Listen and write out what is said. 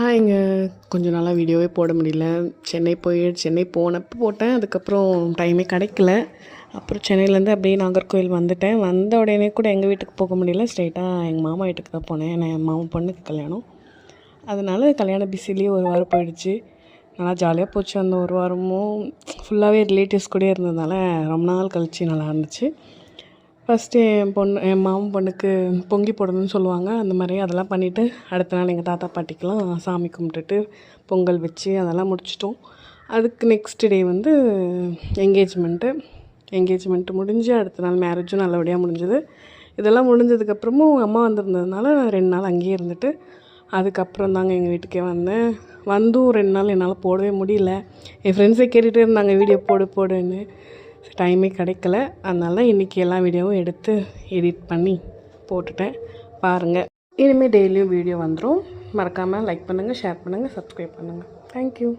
ஆ இங்கே கொஞ்சம் நாளாக வீடியோவே போட முடியல. சென்னை போய் சென்னை போனப்போ போட்டேன். அதுக்கப்புறம் டைமே கிடைக்கல. அப்புறம் சென்னையிலேருந்து அப்படியே நாகர்கோவில் வந்துட்டேன். வந்த உடனே கூட எங்கள் வீட்டுக்கு போக முடியல. ஸ்ட்ரைட்டாக எங்கள் மாமா வீட்டுக்கு தான் போனேன். என் மாமா பொண்ணுக்கு கல்யாணம். அதனால் கல்யாண பிஸிலேயே ஒரு வாரம் போயிடுச்சு. நல்லா ஜாலியாக போச்சு. அந்த ஒரு வாரமும் ஃபுல்லாகவே ரிலேட்டிவ்ஸ் கூட இருந்ததுனால ரொம்ப நாள் கழிச்சு நல்லா இருந்துச்சு. ஃபஸ்ட்டு என் பொண்ணு என் மாமன் பொண்ணுக்கு பொங்கி போடணும்னு சொல்லுவாங்க. அந்த மாதிரி அதெல்லாம் பண்ணிவிட்டு அடுத்த நாள் எங்கள் தாத்தா பாட்டிக்கெலாம் சாமி கும்பிட்டுட்டு பொங்கல் வச்சு அதெல்லாம் முடிச்சிட்டோம். அதுக்கு நெக்ஸ்ட் டே வந்து என்கேஜ்மெண்ட்டு என்கேஜ்மெண்ட்டு முடிஞ்சு அடுத்த நாள் மேரேஜும் நல்லபடியாக முடிஞ்சது. இதெல்லாம் முடிஞ்சதுக்கப்புறமும் அம்மா வந்திருந்ததுனால நான் ரெண்டு நாள் அங்கேயே இருந்துட்டு அதுக்கப்புறம் தாங்க எங்கள் வீட்டுக்கே வந்தேன். வந்தும் ரெண்டு நாள் என்னால் போடவே முடியல. என் ஃப்ரெண்ட்ஸே கேட்டுகிட்டே இருந்தாங்க வீடியோ போடு போடுன்னு. டைமே கிடைக்கல. அதனால இன்றைக்கி எல்லா வீடியோவும் எடுத்து எடிட் பண்ணி போட்டுட்டேன். பாருங்கள் இனிமேல் டெய்லியும் வீடியோ வந்துடும் மறக்காமல் லைக் பண்ணுங்கள் ஷேர் பண்ணுங்கள் சப்ஸ்கிரைப் பண்ணுங்கள் தேங்க்யூ